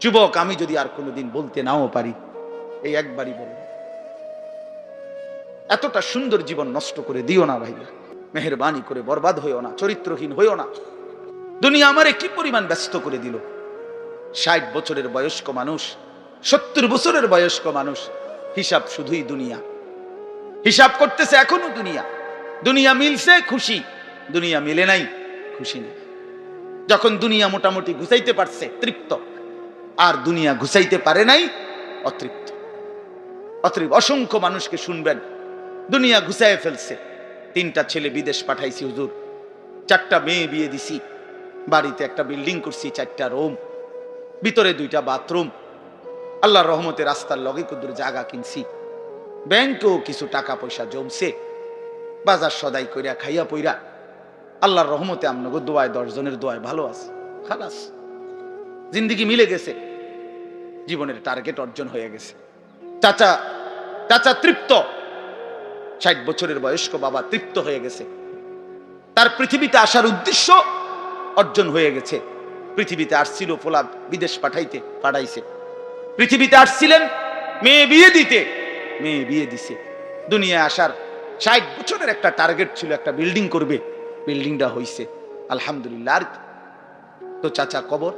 যুবক, আমি যদি আর কোনোদিন বলতে নাও পারি, এই একবারই বলব। এতটা সুন্দর জীবন নষ্ট করে দিও না ভাইয়া। মেহরবানি করে বরবাদ হইও না, চরিত্রহীন হইও না। দুনিয়া আমারে কি পরিমাণ ব্যস্ত করে দিল? ষাট বছরের বয়স্ক মানুষ, সত্তর বছরের বয়স্ক মানুষ, হিসাব শুধুই দুনিয়া। হিসাব করতেছে এখনও দুনিয়া। দুনিয়া মিলছে খুশি, দুনিয়া মিলে নাই, খুশি নেই। যখন দুনিয়া মোটামুটি ঘুষাইতে পারছে, তৃপ্ত। আর দুনিয়া ঘুষাইতে পারে নাই, অতৃপ্ত। অতৃপ্ত। অসংখ্য মানুষকে শুনবেন, দুনিয়া ঘুষায় ফেলছে। তিনটা ছেলে বিদেশ পাঠাইছি, হুজুর। চারটা মেয়ে বিয়ে দিছি। বাড়িতে একটা বিল্ডিং করছি, চারটা রুম। ভিতরে দুইটা বাথরুম। আল্লাহর রহমতে রাস্তার লগে কুদুর জায়গা কিনছি। ব্যাংকেও কিছু টাকা পয়সা জমছে। বাজার সদাই কইরা, খাইয়া পইরা। আল্লাহর রহমতে আমনগো দোয়ায়, দশজনের দোয়ায় ভালো আছে। খালাস। জিন্দিগি মিলে গেছে। জীবনের টার্গেট অর্জন হয়ে গেছে। চাচা চাচা তৃপ্ত। ষাট বছরের বয়স্ক বাবা তৃপ্ত হয়ে গেছে। তার পৃথিবীতে আসার উদ্দেশ্য অর্জন হয়ে গেছে। পৃথিবীতে আসছিল ফোলাদ বিদেশ পাঠাইতে, পাঠাইছে। পৃথিবীতে আসছিলেন মেয়ে বিয়ে দিতে, মেয়ে বিয়ে দিছে। দুনিয়ায় আসার ষাট বছরের একটা টার্গেট ছিল একটা বিল্ডিং করবে। বিল্ডিংটা হইছে, আলহামদুলিল্লাহ। তো চাচা কবর